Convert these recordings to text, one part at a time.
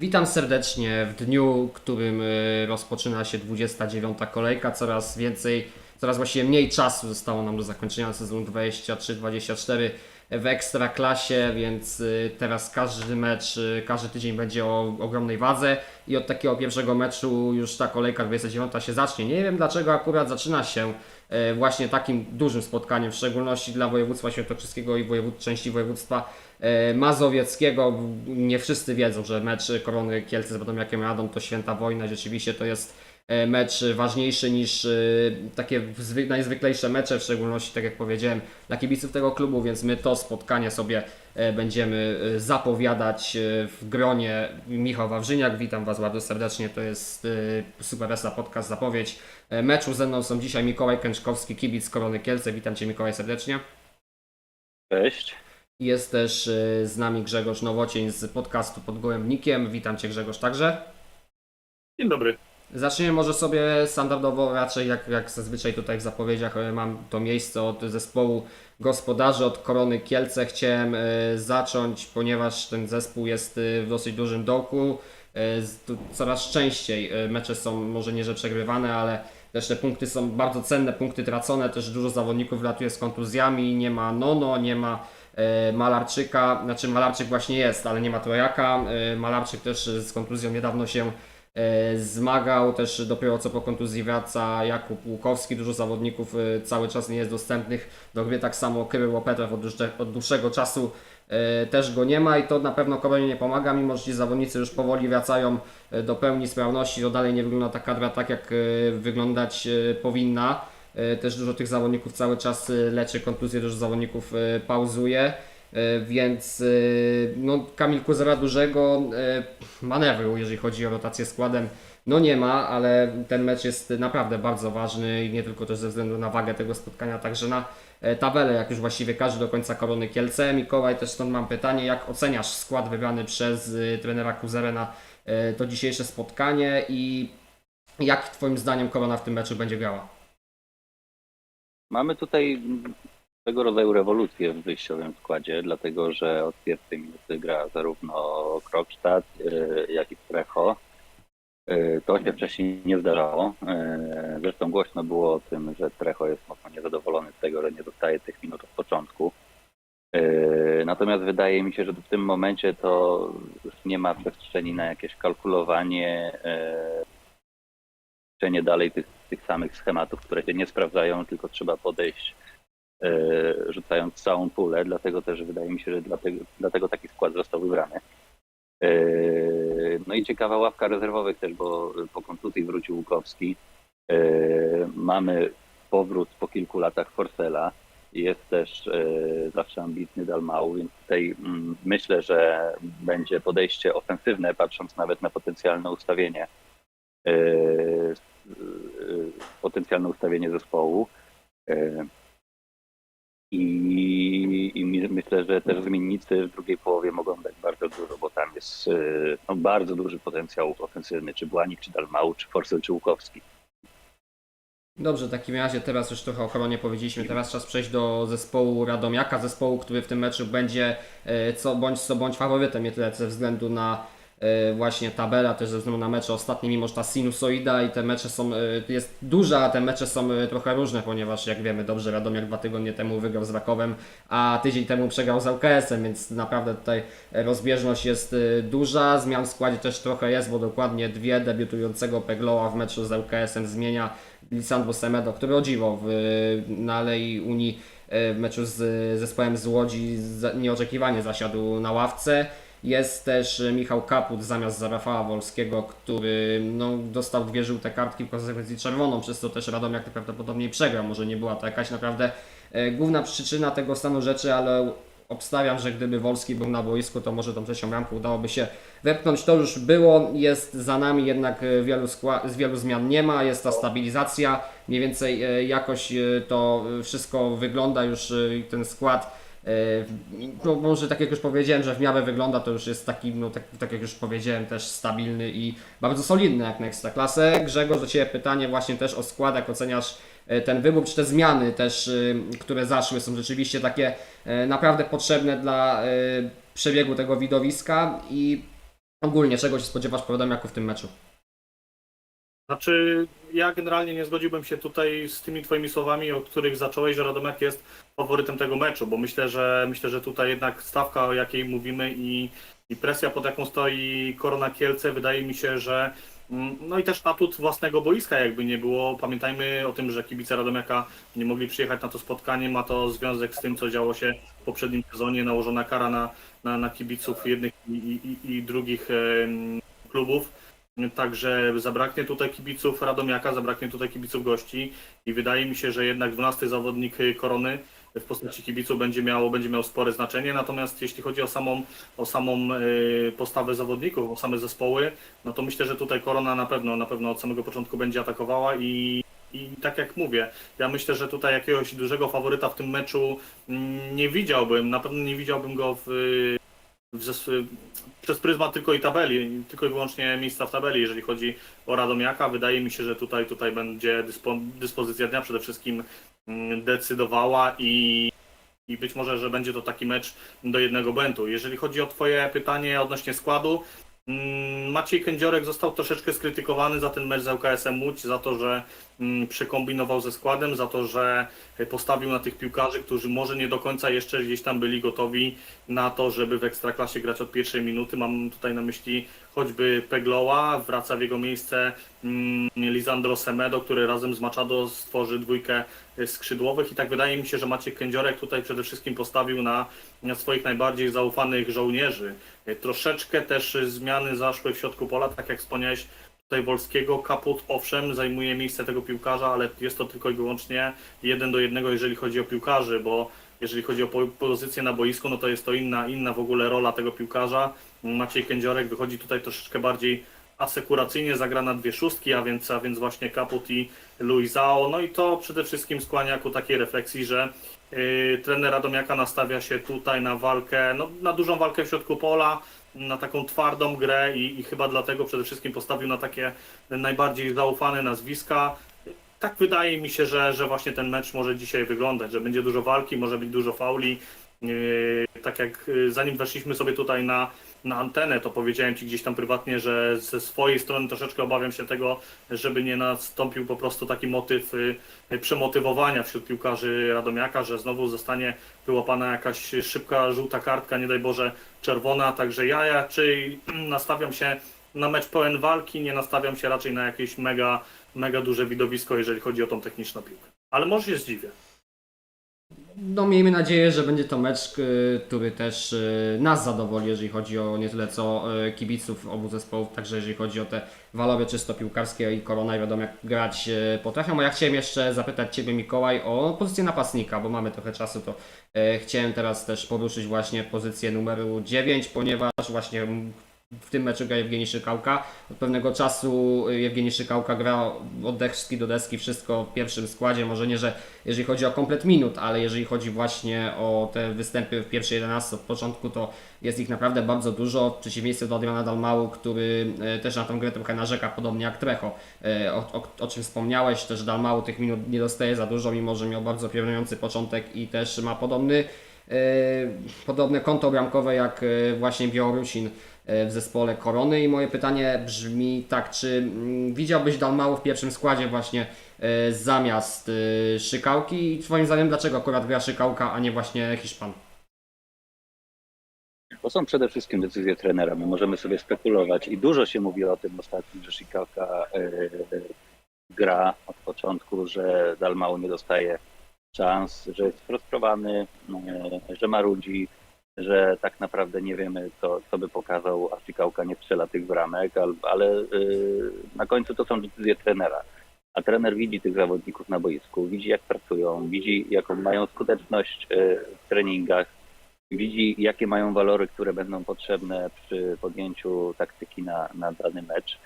Witam serdecznie w dniu, którym y, rozpoczyna się 29. kolejka. Coraz więcej, coraz właściwie mniej czasu zostało nam do zakończenia sezonu 23-24 w Ekstraklasie, więc y, teraz każdy mecz, y, każdy tydzień będzie o ogromnej wadze i od takiego pierwszego meczu już ta kolejka 29 się zacznie. Nie wiem dlaczego akurat zaczyna się e, właśnie takim dużym spotkaniem, w szczególności dla województwa świętokrzyskiego i wojewód, części województwa mazowieckiego. Nie wszyscy wiedzą, że mecz Korony Kielce z Radomiakiem Radom to święta wojna. Rzeczywiście to jest mecz ważniejszy niż e, takie zwy- najzwyklejsze mecze, w szczególności, tak jak powiedziałem, dla kibiców tego klubu, więc my to spotkanie sobie e, będziemy e, zapowiadać e, w gronie Michał Wawrzyniak. Witam Was bardzo serdecznie, to jest e, Super Wrestla Podcast Zapowiedź e, meczu. Ze mną są dzisiaj Mikołaj Kęczkowski, kibic Korony Kielce. Witam Cię Mikołaj serdecznie. Cześć. Jest też e, z nami Grzegorz Nowocień z podcastu Pod Gołębnikiem. Witam Cię Grzegorz także. Dzień dobry. Zaczniemy może sobie standardowo, raczej jak, jak zazwyczaj tutaj w zapowiedziach e, mam to miejsce od zespołu gospodarzy, od Korony Kielce. Chciałem e, zacząć, ponieważ ten zespół jest e, w dosyć dużym dołku. Coraz częściej mecze są może nie, że przegrywane, ale też te punkty są bardzo cenne, punkty tracone. Też dużo zawodników latuje z kontuzjami. Nie ma Nono, nie ma Malarczyka. Znaczy Malarczyk właśnie jest, ale nie ma Trojaka. Malarczyk też z kontuzją niedawno się zmagał, też dopiero co po kontuzji wraca Jakub Łukowski, dużo zawodników e, cały czas nie jest dostępnych do gry, tak samo Kryły Łopetew od, od dłuższego czasu e, też go nie ma i to na pewno Koronie nie pomaga, mimo że ci zawodnicy już powoli wracają e, do pełni sprawności, to dalej nie wygląda ta kadra tak jak e, wyglądać e, powinna. E, Też dużo tych zawodników cały czas e, leczy kontuzje, dużo zawodników e, pauzuje. E, Więc e, no, Kamil Kuzera dużego e, manewru, jeżeli chodzi o rotację składem, no nie ma, ale ten mecz jest naprawdę bardzo ważny i nie tylko też ze względu na wagę tego spotkania, także na tabelę, jak już właściwie każdy do końca korony Kielce. Mikołaj, też stąd mam pytanie, jak oceniasz skład wybrany przez trenera Kuzerę na to dzisiejsze spotkanie i jak Twoim zdaniem korona w tym meczu będzie grała? Mamy tutaj tego rodzaju rewolucję w wyjściowym składzie, dlatego że od pierwszej minuty gra zarówno Krokstadt, y, jak i Strecho. Y, To się wcześniej nie zdarzało. Y, Zresztą głośno było o tym, że Trecho jest mocno niezadowolony z tego, że nie dostaje tych minut od początku. Natomiast wydaje mi się, że w tym momencie to już nie ma przestrzeni na jakieś kalkulowanie, przenie dalej tych, tych samych schematów, które się nie sprawdzają, tylko trzeba podejść rzucając całą pulę, dlatego też wydaje mi się, że dlatego, dlatego taki skład został wybrany. E, No i ciekawa ławka rezerwowych też, bo po kontuzji wrócił Łukowski. E, Mamy powrót po kilku latach Forsela. Jest też e, zawsze ambitny Dalmau, więc tutaj mm, myślę, że będzie podejście ofensywne, patrząc nawet na potencjalne ustawienie e, e, potencjalne ustawienie zespołu. I, i myślę, że też zmiennicy w drugiej połowie mogą dać bardzo dużo, bo tam jest e, no, bardzo duży potencjał ofensywny, czy Błanik, czy Dalmau, czy Forsel, czy Łukowski. Dobrze, w takim razie teraz już trochę o koronie powiedzieliśmy. Teraz czas przejść do zespołu Radomiaka, zespołu, który w tym meczu będzie e, co bądź co bądź faworytem, nie tyle ze względu na właśnie tabela, też ze względu na mecze ostatnie, mimo że ta sinusoida i te mecze są, e, jest duża, a te mecze są e, trochę różne, ponieważ jak wiemy dobrze, Radomiak dwa tygodnie temu wygrał z Rakowem, a tydzień temu przegrał z LKS-em, więc naprawdę tutaj rozbieżność jest e, duża. Zmian w składzie też trochę jest, bo dokładnie dwie debiutującego Pegloa w meczu z LKS-em zmienia Lisandro Semedo, który o dziwo w, na Alei Unii e, w meczu z zespołem z Łodzi nieoczekiwanie zasiadł na ławce. Jest też Michał Kaput zamiast za Rafała Wolskiego, który no, dostał dwie żółte kartki w konsekwencji czerwoną, przez to też Radomiak prawdopodobnie przegrał. Może nie była to jakaś naprawdę e, główna przyczyna tego stanu rzeczy, ale obstawiam, że gdyby Wolski był na boisku, to może tą trzecią bramkę udałoby się wepchnąć. To już było, jest za nami jednak e, wielu, wielu zmian nie ma, jest ta stabilizacja, mniej więcej e, jakoś to wszystko wygląda już ten skład. E, No, może tak jak już powiedziałem, że w miarę wygląda, to już jest taki, no tak, tak jak już powiedziałem, też stabilny i bardzo solidny jak na Ekstraklasę. Grzegorz, do Ciebie pytanie właśnie też o skład, jak oceniasz e, ten wybór, czy te zmiany też, e, które zaszły są rzeczywiście takie naprawdę potrzebne dla przebiegu tego widowiska i ogólnie czego się spodziewasz po Radomiaku w tym meczu? Znaczy, ja generalnie nie zgodziłbym się tutaj z tymi twoimi słowami, o których zacząłeś, że Radomiak jest faworytem tego meczu, bo myślę, że myślę, że tutaj jednak stawka, o jakiej mówimy i, i presja, pod jaką stoi Korona Kielce, wydaje mi się, że mm, no i też atut własnego boiska jakby nie było. Pamiętajmy o tym, że kibice Radomiaka nie mogli przyjechać na to spotkanie. Ma to związek z tym, co działo się w poprzednim sezonie. Nałożona kara na, na, na kibiców jednych i, i, i drugich klubów. Także zabraknie tutaj kibiców Radomiaka, zabraknie tutaj kibiców gości i wydaje mi się, że jednak 12 zawodnik y, Korony w postaci kibiców będzie miało, będzie miał spore znaczenie. Natomiast jeśli chodzi o samą, o samą y, postawę zawodników, o same zespoły, no to myślę, że tutaj Korona na pewno, na pewno od samego początku będzie atakowała i i tak jak mówię, ja myślę, że tutaj jakiegoś dużego faworyta w tym meczu mm, nie widziałbym. Na pewno nie widziałbym go w, zes- przez pryzmat tylko i tabeli, tylko i wyłącznie miejsca w tabeli, jeżeli chodzi o Radomiaka. Wydaje mi się, że tutaj, tutaj będzie dyspo, dyspozycja dnia przede wszystkim mm, decydowała i, i być może, że będzie to taki mecz do jednego błędu. Jeżeli chodzi o Twoje pytanie odnośnie składu, mm, Maciej Kędziorek został troszeczkę skrytykowany za ten mecz z ŁKS-em Łódź, za to, że przekombinował ze składem, za to, że postawił na tych piłkarzy, którzy może nie do końca jeszcze gdzieś tam byli gotowi na to, żeby w Ekstraklasie grać od pierwszej minuty. Mam tutaj na myśli choćby Pegloła, wraca w jego miejsce mm, Lisandro Semedo, który razem z Machado stworzy dwójkę skrzydłowych i tak wydaje mi się, że Maciek Kędziorek tutaj przede wszystkim postawił na, na swoich najbardziej zaufanych żołnierzy. Troszeczkę też zmiany zaszły w środku pola, tak jak wspomniałeś, tutaj Wolskiego. Kaput, owszem, zajmuje miejsce tego piłkarza, ale jest to tylko i wyłącznie jeden do jednego, jeżeli chodzi o piłkarzy, bo jeżeli chodzi o po- pozycję na boisku, no to jest to inna, inna w ogóle rola tego piłkarza. Maciej Kędziorek wychodzi tutaj troszeczkę bardziej asekuracyjnie, zagra na dwie szóstki, a więc, a więc właśnie Kaput i Luizao. No i to przede wszystkim skłania ku takiej refleksji, że yy, trener Radomiaka nastawia się tutaj na walkę, no, na dużą walkę w środku pola, na taką twardą grę i, i chyba dlatego przede wszystkim postawił na takie najbardziej zaufane nazwiska. Tak wydaje mi się, że, że właśnie ten mecz może dzisiaj wyglądać, że będzie dużo walki, może być dużo fauli. Yy, tak jak yy, zanim weszliśmy sobie tutaj na, na antenę, to powiedziałem Ci gdzieś tam prywatnie, że ze swojej strony troszeczkę obawiam się tego, żeby nie nastąpił po prostu taki motyw yy, przemotywowania wśród piłkarzy Radomiaka, że znowu zostanie wyłapana jakaś szybka żółta kartka, nie daj Boże czerwona, także ja raczej nastawiam się na mecz pełen walki, nie nastawiam się raczej na jakieś mega, mega duże widowisko, jeżeli chodzi o tą techniczną piłkę. Ale może się zdziwię. No miejmy nadzieję, że będzie to mecz, y, który też y, nas zadowoli, jeżeli chodzi o nie tyle co y, kibiców obu zespołów, także jeżeli chodzi o te walory czysto piłkarskie i Korona i wiadomo jak grać potrafią. A ja chciałem jeszcze zapytać Ciebie Mikołaj o pozycję napastnika, bo mamy trochę czasu, to chciałem teraz też poruszyć właśnie pozycję numeru 9, ponieważ właśnie w tym meczu gra Jewgeni Szykałka. Od pewnego czasu y, Jewgeni Szykałka gra od deski do deski, wszystko w pierwszym składzie. Może nie, że jeżeli chodzi o komplet minut, ale jeżeli chodzi właśnie o te występy w pierwszej 11 od początku, to jest ich naprawdę bardzo dużo. W przeciwieństwie do Adriana Dalmału, który y, też na tą grę trochę narzeka, podobnie jak Trecho, y, o, o, o czym wspomniałeś. Też Dalmału tych minut nie dostaje za dużo, mimo że miał bardzo piorunujący początek i też ma podobny podobne konto bramkowe jak e, właśnie Białorusin e, w zespole Korony i moje pytanie brzmi tak, czy mm, widziałbyś Dalmału w pierwszym składzie właśnie e, zamiast e, Szykałki i twoim zdaniem dlaczego akurat gra Szykałka, a nie właśnie Hiszpan? To są przede wszystkim decyzje trenera. My możemy sobie spekulować i dużo się mówi o tym ostatnio, że e, gra od początku, że Dalmau nie dostaje szans, że jest frustrowany, e, że marudzi, że tak naprawdę nie wiemy, co, co by pokazał, a Chicago nie strzela tych bramek, al- ale e, na końcu to są decyzje trenera. A trener widzi tych zawodników na boisku, widzi jak pracują, widzi jaką mają skuteczność e, w treningach, widzi, jakie mają walory, które będą potrzebne przy podjęciu taktyki na, na dany mecz.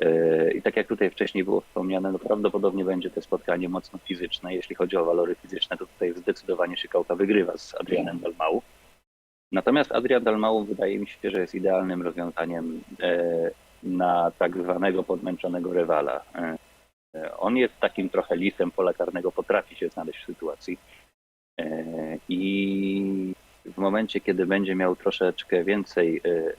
Yy, I tak jak tutaj wcześniej było wspomniane, no prawdopodobnie będzie to spotkanie mocno fizyczne. Jeśli chodzi o walory fizyczne, to tutaj zdecydowanie Szykałka wygrywa z Adrianem Dalmau. Natomiast Adrian Dalmau wydaje mi się, że jest idealnym rozwiązaniem e, na tak zwanego podmęczonego rywala. E, e, On jest takim trochę lisem pola karnego, potrafi się znaleźć w sytuacji. E, I w momencie, kiedy będzie miał troszeczkę więcej e,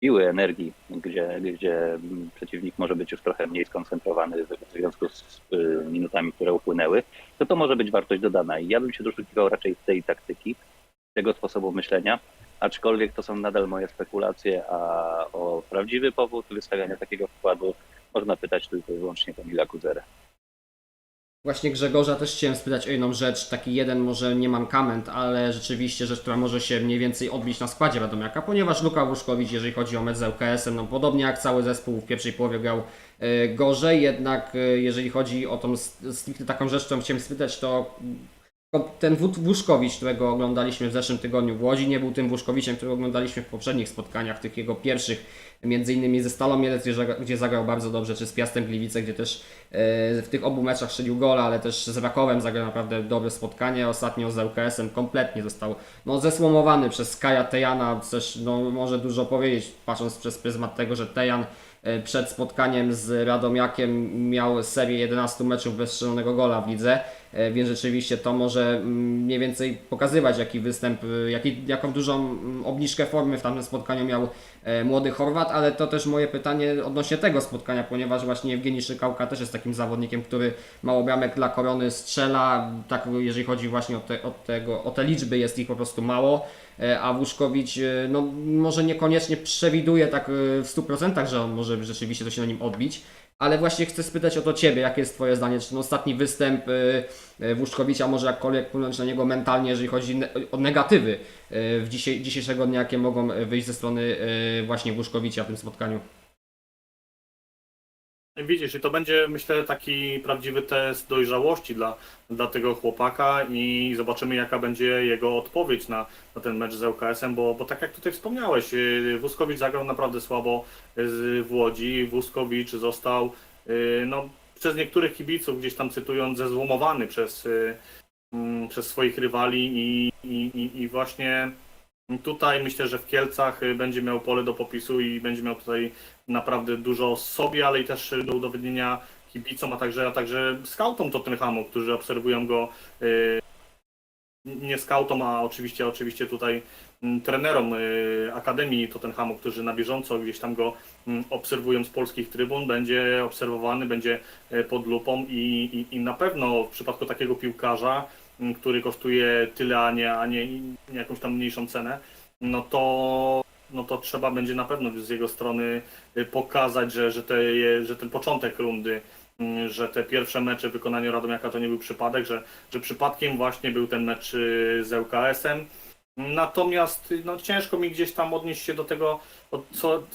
siły, energii, gdzie, gdzie mm, przeciwnik może być już trochę mniej skoncentrowany w związku z y, minutami, które upłynęły, to to może być wartość dodana. I ja bym się doszukiwał raczej tej taktyki, tego sposobu myślenia, aczkolwiek to są nadal moje spekulacje, a o prawdziwy powód wystawiania takiego wkładu można pytać tylko i wyłącznie Kamila Kuzerę. Właśnie Grzegorza też chciałem spytać o jedną rzecz, taki jeden może nie mankament, ale rzeczywiście rzecz, która może się mniej więcej odbić na składzie Radomiaka, ponieważ Luka Łuszkowicz, jeżeli chodzi o mecz z ŁKS-em, no podobnie jak cały zespół w pierwszej połowie grał e, gorzej, jednak e, jeżeli chodzi o tą taką rzecz, którą chciałem spytać, to ten Łuszkowicz, którego oglądaliśmy w zeszłym tygodniu w Łodzi, nie był tym Łuszkowiczem, którego oglądaliśmy w poprzednich spotkaniach, tych jego pierwszych, między innymi ze Stalą Mielec, gdzie, zagra- gdzie zagrał bardzo dobrze, czy z Piastem Gliwice, gdzie też e, w tych obu meczach strzelił gola, ale też z Rakowem zagrał naprawdę dobre spotkanie. Ostatnio z ŁKS-em kompletnie został no, zesłomowany przez Kaja Tejana. Też no, może dużo powiedzieć, patrząc przez pryzmat tego, że Tejan e, przed spotkaniem z Radomiakiem miał serię 11 meczów bez strzelonego gola w lidze, więc rzeczywiście to może mm, mniej więcej pokazywać, jaki występ, e, jaki, jaką dużą mm, obniżkę formy w tamtym spotkaniu miał e, młody Chorwat, ale to też moje pytanie odnośnie tego spotkania, ponieważ właśnie Evgenii Szykałka też jest takim zawodnikiem, który mało bramek dla korony strzela, tak jeżeli chodzi właśnie o te, o tego, o te liczby jest ich po prostu mało, e, a Łuszkowicz e, no, może niekoniecznie przewiduje tak e, w 100%, że on może rzeczywiście to się na nim odbić, ale właśnie chcę spytać o to Ciebie, jakie jest Twoje zdanie, czy ten ostatni występ e, e, Łuszkowicza może jakkolwiek wpłynąć na niego mentalnie, jeżeli chodzi o negatywy e, w dzisiejszego dnia, jakie mogą wyjść ze strony właśnie Łuszkowicza w tym spotkaniu? Widzisz, i to będzie, myślę, taki prawdziwy test dojrzałości dla, dla tego chłopaka i zobaczymy, jaka będzie jego odpowiedź na, na ten mecz z ŁKS-em, bo, bo tak jak tutaj wspomniałeś, yy, Wuskowicz zagrał naprawdę słabo w Łodzi. Wuskowicz został yy, no, przez niektórych kibiców, gdzieś tam cytując, zezłomowany przez, yy, mm, przez swoich rywali i, i, i właśnie tutaj myślę, że w Kielcach yy, będzie miał pole do popisu i będzie miał tutaj naprawdę dużo sobie, ale i też do udowodnienia kibicom, a także, a także skautom Tottenhamu, którzy obserwują go y, nie skautom, a oczywiście oczywiście tutaj mm, trenerom y, Akademii Tottenhamu, którzy na bieżąco gdzieś tam go mm, obserwują z polskich trybun, będzie obserwowany, będzie pod lupą i, i, i na pewno w przypadku takiego piłkarza, który kosztuje tyle, a nie, a nie jakąś tam mniejszą cenę, no to no to trzeba będzie na pewno z jego strony y, pokazać, że, że, te, że ten początek rundy, że te pierwsze mecze w wykonaniu Radomiaka to nie był przypadek, że, że przypadkiem właśnie był ten mecz y, z ŁKS-em. Natomiast no, ciężko mi gdzieś tam odnieść się do tego,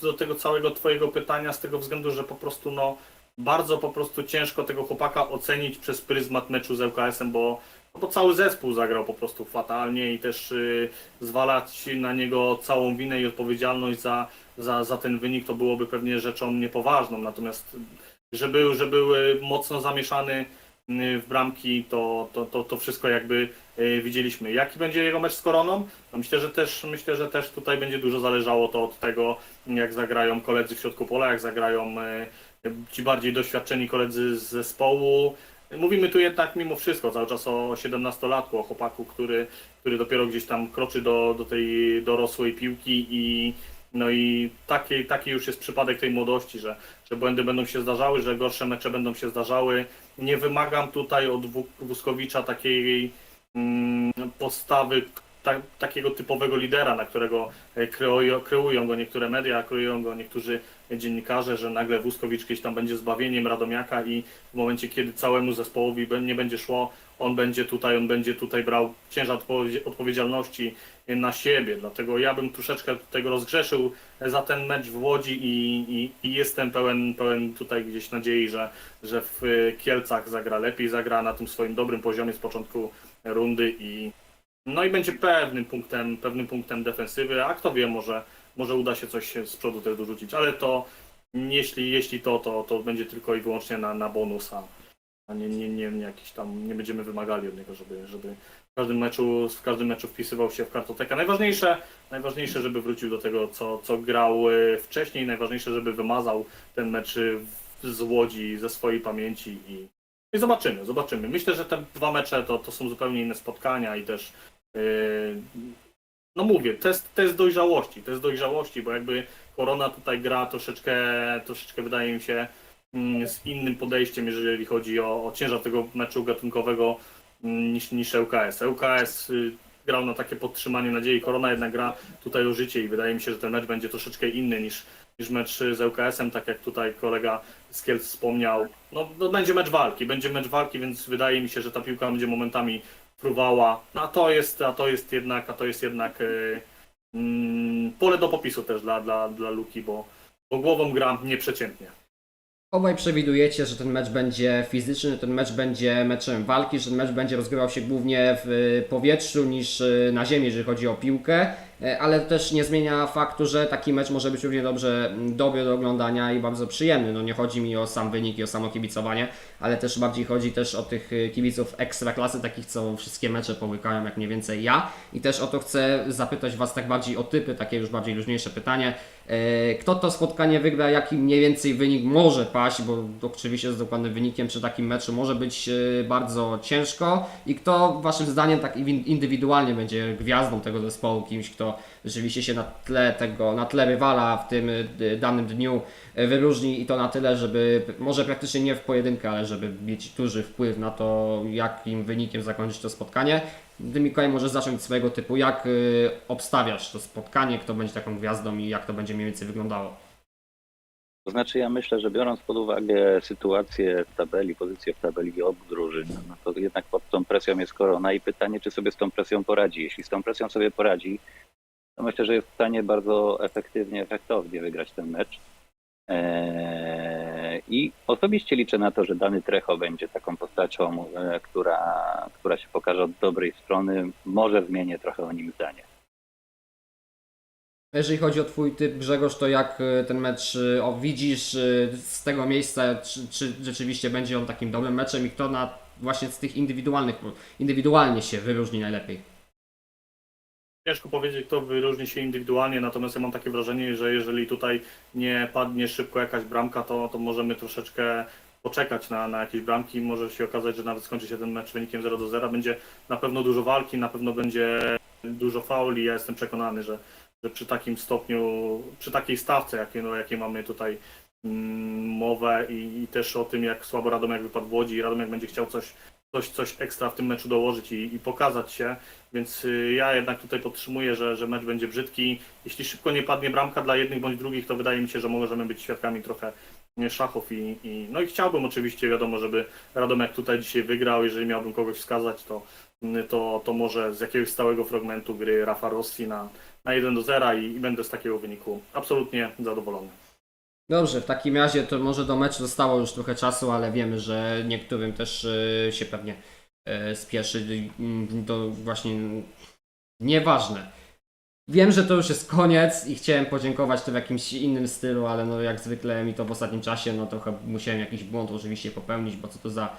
do tego całego Twojego pytania z tego względu, że po prostu no, bardzo po prostu ciężko tego chłopaka ocenić przez pryzmat meczu z ŁKS-em, bo, bo cały zespół zagrał po prostu fatalnie i też y, zwalać na niego całą winę i odpowiedzialność za, za, za ten wynik to byłoby pewnie rzeczą niepoważną. Natomiast że był, że był mocno zamieszany w bramki, to, to, to, to wszystko jakby y, widzieliśmy. Jaki będzie jego mecz z Koroną? No myślę, że też myślę, że też tutaj będzie dużo zależało to od tego, jak zagrają koledzy w środku pola, jak zagrają y, ci bardziej doświadczeni koledzy z zespołu. Mówimy tu jednak mimo wszystko cały czas o 17-latku, o chłopaku, który, który dopiero gdzieś tam kroczy do, do tej dorosłej piłki i no i taki, taki już jest przypadek tej młodości, że, że błędy będą się zdarzały, że gorsze mecze będą się zdarzały. Nie wymagam tutaj od Wuskowicza takiej mm, postawy ta, takiego typowego lidera, na którego e, kreują, kreują go niektóre media, kreują go niektórzy dziennikarze, że nagle Wuskowicz gdzieś tam będzie zbawieniem Radomiaka i w momencie, kiedy całemu zespołowi nie będzie szło, on będzie tutaj, on będzie tutaj brał ciężar odpowiedzi- odpowiedzialności na siebie. Dlatego ja bym troszeczkę tego rozgrzeszył za ten mecz w Łodzi i, i, i jestem pełen, pełen tutaj gdzieś nadziei, że, że w Kielcach zagra lepiej, zagra na tym swoim dobrym poziomie z początku rundy i no i będzie pewnym punktem, pewnym punktem defensywy, a kto wie, może, może uda się coś z przodu też dorzucić, ale to jeśli, jeśli to, to, to będzie tylko i wyłącznie na, na bonus, a, nie, nie, nie, nie jakiś tam, nie będziemy wymagali od niego, żeby, żeby w każdym meczu, w każdym meczu wpisywał się w kartotekę. Najważniejsze, najważniejsze, żeby wrócił do tego, co, co grał e, wcześniej, najważniejsze, żeby wymazał ten mecz e, z Łodzi ze swojej pamięci i, i zobaczymy, zobaczymy. Myślę, że te dwa mecze to, to są zupełnie inne spotkania i też e, no mówię, test, test dojrzałości, test dojrzałości, bo jakby Korona tutaj gra troszeczkę, troszeczkę wydaje mi się mm, z innym podejściem, jeżeli chodzi o, o ciężar tego meczu gatunkowego mm, niż, niż ŁKS. ŁKS y, grał na takie podtrzymanie nadziei, Korona jednak gra tutaj o życie i wydaje mi się, że ten mecz będzie troszeczkę inny niż, niż mecz z ŁKS-em, tak jak tutaj kolega z Kielc wspomniał. No, no będzie mecz walki, będzie mecz walki, więc wydaje mi się, że ta piłka będzie momentami fruwała. A to jest, a to jest jednak, a to jest jednak y, mm, pole do popisu też dla, dla, dla Luki, bo, bo głową gra nieprzeciętnie. Obaj przewidujecie, że ten mecz będzie fizyczny, ten mecz będzie meczem walki, że ten mecz będzie rozgrywał się głównie w powietrzu niż y, na ziemi, jeżeli chodzi o piłkę, e, ale też nie zmienia faktu, że taki mecz może być równie dobrze mm, dobry do oglądania i bardzo przyjemny. No nie chodzi mi o sam wynik i o samo kibicowanie, ale też bardziej chodzi też o tych y, kibiców ekstraklasy, takich co wszystkie mecze połykają jak mniej więcej ja i też o to chcę zapytać Was tak bardziej o typy, takie już bardziej luźniejsze pytanie. E, Kto to spotkanie wygra, jaki mniej więcej wynik może paść, bo oczywiście z dokładnym wynikiem przy takim meczu może być e, bardzo ciężko i kto Waszym zdaniem tak in- indywidualnie będzie gwiazdą tego zespołu, kimś kto rzeczywiście się na tle tego, na tle rywala w tym e, danym dniu e, wyróżni i to na tyle, żeby może praktycznie nie w pojedynkę, ale żeby mieć duży wpływ na to, jakim wynikiem zakończyć to spotkanie. Ty Mikołaj możesz zacząć swojego typu, jak y, obstawiasz to spotkanie, kto będzie taką gwiazdą i jak to będzie mniej więcej wyglądało. To znaczy ja myślę, że biorąc pod uwagę sytuację w tabeli, pozycję w tabeli obu drużyn, no to jednak pod tą presją jest korona i pytanie, czy sobie z tą presją poradzi. Jeśli z tą presją sobie poradzi, to myślę, że jest w stanie bardzo efektywnie, efektownie wygrać ten mecz. Eee, I osobiście liczę na to, że dany Trecho będzie taką postacią, e, która, która się pokaże od dobrej strony. Może zmienię trochę o nim zdanie. Jeżeli chodzi o Twój typ, Grzegorz, to jak y, ten mecz y, widzisz y, z tego miejsca, czy, czy rzeczywiście będzie on takim dobrym meczem i kto na właśnie z tych indywidualnych, indywidualnie się wyróżni najlepiej? Ciężko powiedzieć, kto wyróżni się indywidualnie, natomiast ja mam takie wrażenie, że jeżeli tutaj nie padnie szybko jakaś bramka, to, to możemy troszeczkę poczekać na, na jakieś bramki. Może się okazać, że nawet skończy się ten mecz wynikiem 0 do 0. Będzie na pewno dużo walki, na pewno będzie dużo fauli. Ja jestem przekonany, że, że przy takim stopniu, przy takiej stawce, jakie, no, jakie mamy tutaj mm, mowę i, i też o tym, jak słabo Radomiak wypadł w Łodzi i Radomiak będzie chciał coś, coś, coś ekstra w tym meczu dołożyć i, i pokazać się, więc y, ja jednak tutaj podtrzymuję, że, że mecz będzie brzydki. Jeśli szybko nie padnie bramka dla jednych bądź drugich, to wydaje mi się, że możemy być świadkami trochę szachów i, i no i chciałbym oczywiście, wiadomo, żeby Radomiak tutaj dzisiaj wygrał. Jeżeli miałbym kogoś wskazać, to, to, to może z jakiegoś stałego fragmentu gry Rafa Rossi na, na 1 do 0 i, i będę z takiego wyniku absolutnie zadowolony. Dobrze, w takim razie to może do meczu zostało już trochę czasu, ale wiemy, że niektórym też y, się pewnie y, spieszy. y, To właśnie nieważne. Wiem, że to już jest koniec i chciałem podziękować to w jakimś innym stylu, ale no jak zwykle mi to w ostatnim czasie, no trochę musiałem jakiś błąd oczywiście popełnić, bo co to za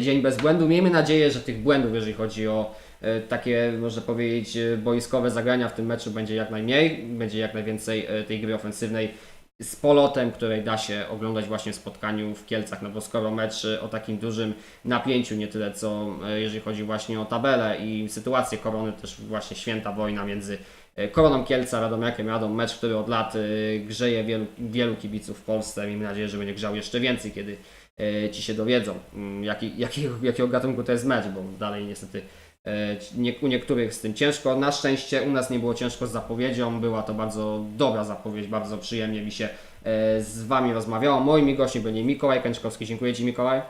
dzień bez błędu. Miejmy nadzieję, że tych błędów, jeżeli chodzi o e, takie, można powiedzieć, e, boiskowe zagrania w tym meczu będzie jak najmniej, będzie jak najwięcej e, tej gry ofensywnej z polotem, której da się oglądać właśnie w spotkaniu w Kielcach, no bo skoro mecz e, o takim dużym napięciu, nie tyle co e, jeżeli chodzi właśnie o tabelę i sytuację korony, też właśnie święta wojna między e, Koroną Kielca, Radomiakiem, Radą, mecz, który od lat e, grzeje wielu, wielu kibiców w Polsce. Miejmy nadzieję, że będzie grzał jeszcze więcej, kiedy e, ci się dowiedzą, mm, jaki, jakiego, jakiego gatunku to jest mecz, bo dalej niestety e, nie, u niektórych z tym ciężko. Na szczęście u nas nie było ciężko z zapowiedzią, była to bardzo dobra zapowiedź, bardzo przyjemnie mi się e, z Wami rozmawiało. Moimi gośćmi byli Mikołaj Kęczkowski, dziękuję Ci Mikołaj,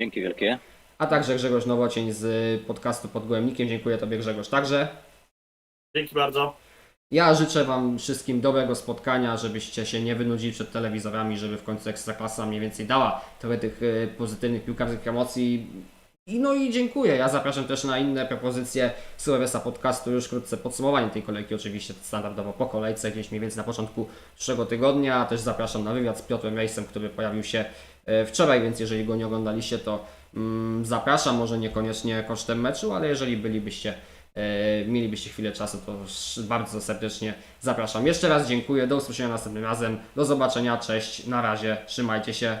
Dzięki wielkie. a także Grzegorz Nowocień z podcastu Pod Gołębnikiem, dziękuję Tobie Grzegorz także. Dzięki bardzo. Ja życzę Wam wszystkim dobrego spotkania, żebyście się nie wynudzili przed telewizorami, żeby w końcu Ekstraklasa mniej więcej dała trochę tych e, pozytywnych piłkarskich emocji. I no i dziękuję. Ja zapraszam też na inne propozycje Survesa Podcastu. Już wkrótce podsumowanie tej kolejki, oczywiście standardowo po kolejce, gdzieś mniej więcej na początku przyszłego tygodnia. Też zapraszam na wywiad z Piotrem Rejsem, który pojawił się e, wczoraj, więc jeżeli go nie oglądaliście, to mm, zapraszam. Może niekoniecznie kosztem meczu, ale jeżeli bylibyście mielibyście chwilę czasu, to bardzo serdecznie zapraszam. Jeszcze raz dziękuję, do usłyszenia następnym razem, do zobaczenia, cześć, na razie, trzymajcie się,